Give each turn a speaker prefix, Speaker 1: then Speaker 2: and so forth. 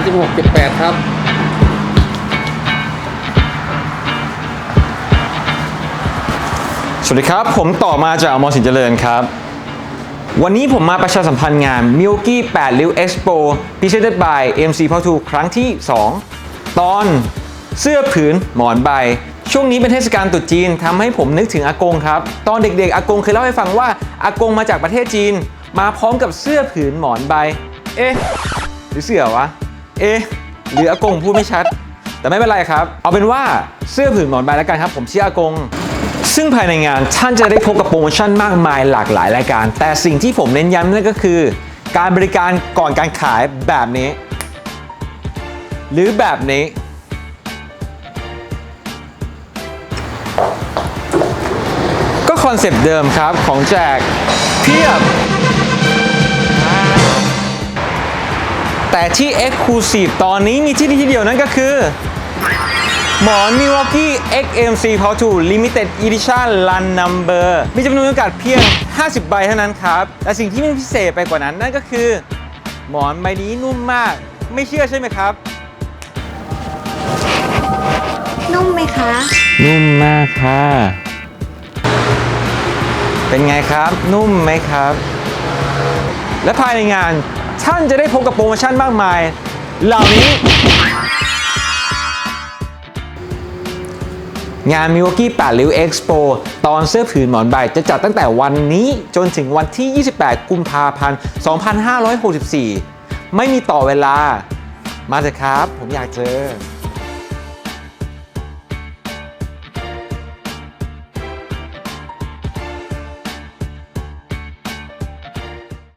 Speaker 1: 16 78 ครับ
Speaker 2: สวัสดีครับ ผมต่อมาจากอมรสินเจริญครับ วันนี้ผมมาประชาสัมพันธ์งาน Milky 8ริ้ว Expo Presented by MC p o 2ครั้งที่ 2 ตอนเสื้อผืนหมอนใบ ช่วงนี้เป็นเทศกาลตรุษจีนทำให้ผมนึกถึงอากงครับ ตอนเด็กๆ อากงเคยเล่าให้ฟังว่า อากงมาจากประเทศจีน มาพร้อมกับเสื้อผืนหมอนใบ เอ๊ะ หรือเสือวะ เอ๊ะหรืออากงพูดไม่ชัด แต่ไม่เป็นไรครับ เอาเป็นว่าเสื้อผืนหมอนใบแล้วกันครับ ผมเชื่ออากง ซึ่งภายในงานท่านจะได้พบกับโปรโมชั่นมากมายหลากหลายรายการ แต่สิ่งที่ผมเน้นย้ำนั่นก็คือ การบริการก่อนการขายแบบนี้ หรือแบบนี้ก็คอนเซปต์เดิมครับ ของแจกเพียบ แต่ที่ Exclusive ตอนนี้มีที่นี่ที่เดียวนั่นก็คือ หมอน Milwaukee XMC Power 2 Limited Edition Run Number มีจำนวนจำกัดเพียง 50 ใบเท่านั้นครับแต่สิ่งที่มันพิเศษไปกว่านั้นนั่นก็คือ หมอนใบนี้นุ่มมาก ไม่เชื่อใช่ไหมครับ
Speaker 3: นุ่มไหมคะ
Speaker 2: นุ่มมากค่ะ เป็นไงครับ นุ่มไหมครับ และภายในงาน ท่านจะได้พบกับโปรโมชั่นมากมาย เหล่านี้ งาน Milwaukee 8ริ้ว Expo ตอนเสื้อผืนหมอนใบจะจัดตั้งแต่วันนี้จนถึงวันที่ 28 กุมภาพันธ์ 2564 ไม่มีต่อเวลา มาเถอะครับ ผมอยากเจอ